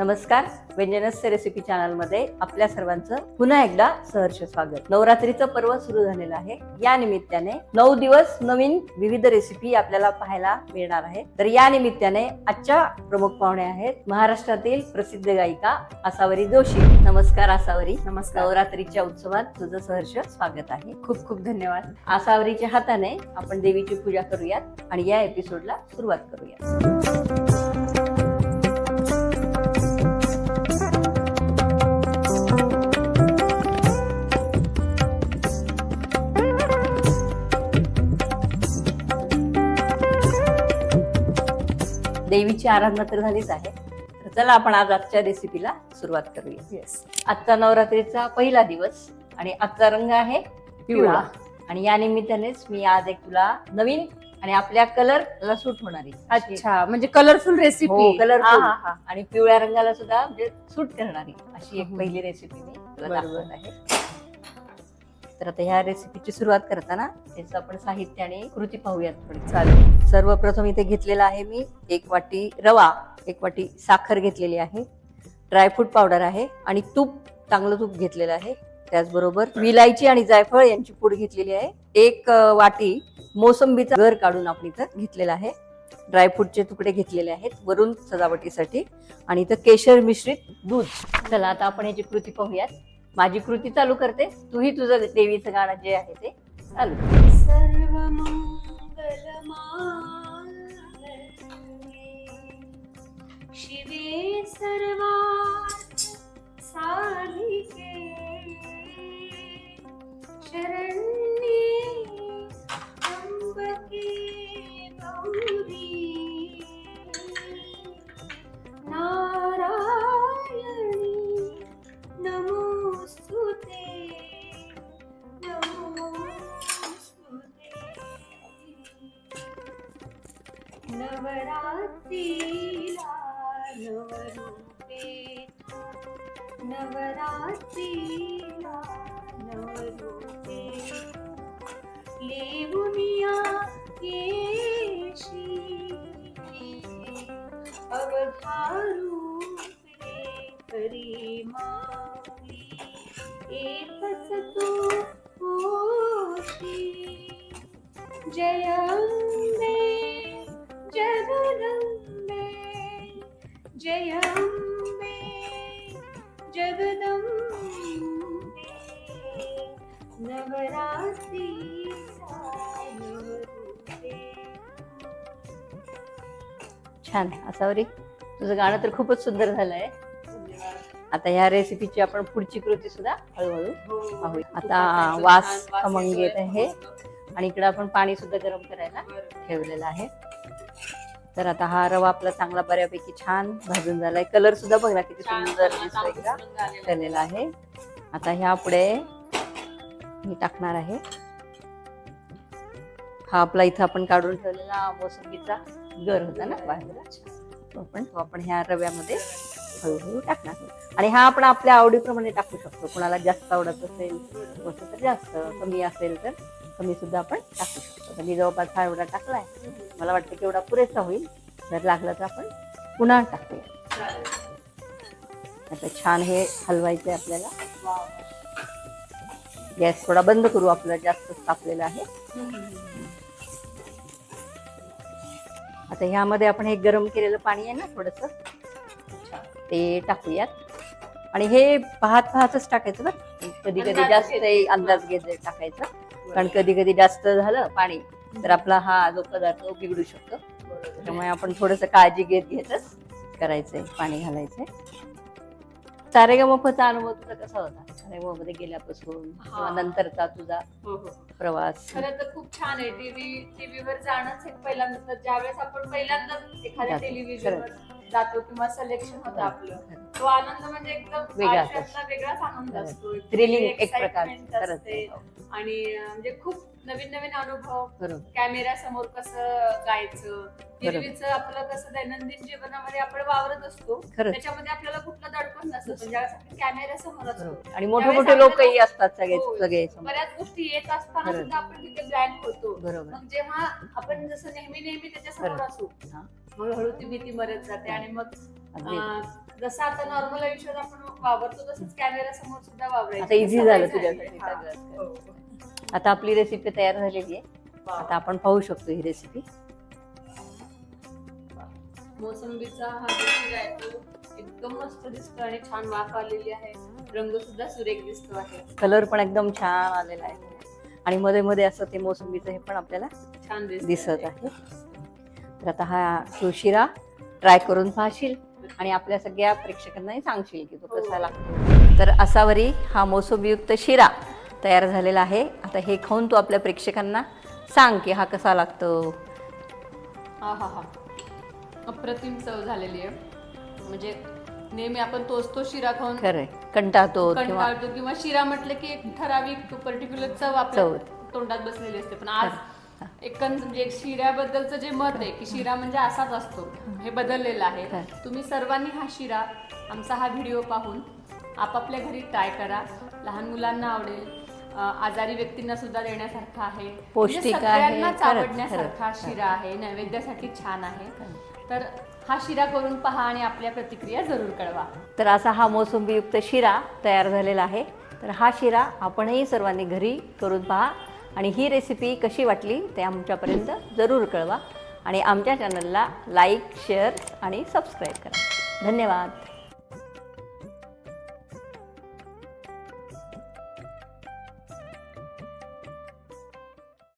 नमस्कार व्यंजनस्य रेसिपी चॅनलमध्ये आपल्या सर्वांचं पुन्हा एकदा सहर्ष स्वागत. नवरात्रीचं पर्व सुरू झालेलं आहे. या निमित्ताने नऊ दिवस नवीन विविध रेसिपी आपल्याला पाहायला मिळणार आहे. तर या निमित्ताने आजच्या प्रमुख पाहुणे आहेत महाराष्ट्रातील प्रसिद्ध गायिका आसावरी जोशी. नमस्कार आसावरी. नमस्कार. नवरात्रीच्या उत्सवात तुझं सहर्ष स्वागत आहे. खूप खूप धन्यवाद. आसावरीच्या हाताने आपण देवीची पूजा करूयात आणि या एपिसोडला सुरुवात करूयात. देवीची आराधना तर झालीच आहे. तर चला आपण आज आजच्या रेसिपीला सुरुवात करूया. येस आजचा नवरात्रीचा पहिला दिवस आणि आजचा रंग आहे पिवळा. आणि या निमित्तानेच मी आज एक तुला नवीन आणि आपल्या कलरला सूट होणारी अच्छा म्हणजे कलरफुल रेसिपी कलरफुल आणि पिवळ्या रंगाला सुद्धा म्हणजे सूट करणारी अशी एक. पहिली रेसिपी मी तुला. दाखवत आहे. तर आता ह्या रेसिपीची सुरुवात करताना त्याचं आपण साहित्य आणि कृती पाहूयात थोडी चालेल. सर्वप्रथम इथे घेतलेला आहे मी एक वाटी रवा एक वाटी साखर घेतलेली आहे. ड्रायफ्रूट पावडर आहे आणि तूप चांगलं तूप घेतलेलं आहे. त्याचबरोबर विलायची आणि जायफळ यांची पूड घेतलेली आहे. एक वाटी मोसंबीचा घर काढून आपण इथं घेतलेला आहे. ड्रायफ्रूटचे तुकडे घेतलेले आहेत वरून सजावटीसाठी. आणि इथं केशर मिश्रित दूध. चला आता आपण याची कृती पाहूयात. माझी कृती चालू करते तूही तुझं देवीचं गाणं जे आहे ते चालू कर. नवरात्रीला नवरूपे नवरात्रीला नवरूपे लेवुनिया येशी अवधारूपे करी माऊली. एकच तू होशी. जय जगदम्बे जय अम्बे जगदम्बे नवरात्री छान असावरी तुझं गाणं तर खूपच सुंदर झालंय. आता ह्या रेसिपीची आपण पुढची कृती सुद्धा हळूहळू पाहूया. आता वास खमंग येत आहे. आणि इकडे आपण पाणी सुद्धा गरम करायला ठेवलेला आहे. तर आता हा रवा आपला चांगला बऱ्यापैकी छान भाजून झालाय. कलर सुद्धा बघा किती सुंदर दिसतोय केलेला आहे. आता ह्या पुढे मी टाकणार आहे. हा आपला इथं आपण काढून ठेवलेला मोसंबीचा गर होता ना तो आपण तो आपण ह्या रव्यामध्ये हळूहळू टाकणार. आणि हा आपण आपल्या आवडीप्रमाणे टाकू शकतो. कोणाला जास्त आवडत असेल तर जास्त कमी असेल तर कमी सुद्धा आपण टाकू शकतो. मी जवळपास हा एवढा टाकलाय. मला वाटतं की एवढा पुरेसा होईल. जर लागला तर आपण पुन्हा टाकूया. आता छान हे हलवायचंय आपल्याला. गॅस थोडा बंद करू आपला जास्त तापलेला आहे. आता ह्यामध्ये आपण हे गरम केलेलं पाणी आहे ना थोडस. ते टाकूयात. आणि हे पाहत पाहतच टाकायचं ना कधी कधी जास्त. अंदाज घेत टाकायचं. कारण कधी कधी जास्त झालं पाणी. तर आपला हा जो पदार्थ तो बिघडू शकतो. त्यामुळे आपण थोडस काळजी घेत घेतच करायचंय पाणी घालायचंय. सारेगमपचा अनुभव तुझा कसा होता? सारेगममध्ये गेल्यापासून किंवा. नंतरचा तुझा हो हो. प्रवास? खरं तर खूप छान आहे. टीव्ही टीव्हीवर जाणंच एक पहिल्यांदा ज्यावेळेस आपण पहिल्यांदा एखाद्या जातो. टेलिव्हिजनवर जातो किंवा सिलेक्शन होतं आपलं. खरं. तो आनंद म्हणजे एकदम वेगळाच आयुष्यातला वेगळाच आनंद खरं. असतो. थ्रिलिंग एक खरंच असते. हो, आणि अं, म्हणजे खूप नवीन नवीन अनुभव. बरोबर. कॅमेरा समोर कसं गायचं टीव्हीचं आपलं कसं दैनंदिन जीवनामध्ये आपण वावरत असतो. खरंच. त्याच्यामध्ये आपल्याला कुठलं दडपण नसतं. पण ज्यावेळेस आपण कॅमेरा समोर असतो. बरोबर. आणि मोठे त्यावेळेस मोठे लोकही आपल्याला- असतात सगळे हो. सगळे समोर. बऱ्याच गोष्टी येत असताना खरंच. सुद्धा आपण तिथे ब्लँक होतो. बरोबर. मग जेव्हा आपण जसं नेहमी नेहमी त्याच्यासमोर खरं. असू हळूहळू ती भीती मरत जाते आणि मग जसं आता नॉर्मल आयुष्यात आपण वावरतो तसंच कॅमेरा समोर सुद्धा वावरायचं. आता सवय झालं. तुझ्यासाठी. हा. आता आपली रेसिपी तयार झालेली आहे. आता आपण पाहू शकतो ही रेसिपी मोसंबीचा हा शिरा आहे तो एकदम मस्त दिसतो आणि छान वाफ आलेली आहे. रंग सुद्धा सुरेख दिसतो आहे. कलर पण एकदम छान आलेला आहे. आणि मध्ये मध्ये असं ते मोसंबीचं हे पण आपल्याला छान दिसत आहे. तर आता हा तो शिरा ट्राय करून पाहशील आणि आपल्या सगळ्या प्रेक्षकांनाही सांगशील की तो हो. कसा लागतो. तर असावरी हा मोसंबीयुक्त शिरा तयार झालेला आहे. आता हे खाऊन तू आपल्या प्रेक्षकांना सांग की हा कसा लागतो. हा हा हा. अप्रतिम चव झालेली आहे. म्हणजे नेहमी आपण तोच तो शिरा खाऊन खरंय. कंटाळतो किंवा कंटाळतो किंवा शिरा म्हटलं की एक ठराविक पर्टिक्युलर चव आपल्या चव. तोंडात बसलेली असते. पण आज एकंद म्हणजे एक शिऱ्याबद्दलचं जे मत आहे की शिरा म्हणजे असाच असतो हे बदललेलं आहे. खरं. तुम्ही सर्वांनी हा शिरा आमचा हा व्हिडिओ पाहून आपापल्या घरी ट्राय करा. लहान मुलांना आवडेल अं, आजारी व्यक्तींना सुद्धा देण्यासारखा आहे. म्हणजे पौष्टिक आहे. सगळ्यांनाच खरंच, आवडण्यासारखा हा शिरा आहे नैवेद्यासाठी छान आहे. तर हा शिरा करून पहा आणि आपल्या प्रतिक्रिया जरूर कळवा. तर असा हा मोसंबीयुक्त शिरा तयार झालेला आहे. तर हा शिरा आपणही सर्वांनी घरी करून पहा. आणि ही रेसिपी कशी वाटली ते आमच्यापर्यंत जरूर कळवा. आणि आमच्या चॅनलला लाईक शेअर आणि सबस्क्राईब करा. धन्यवाद.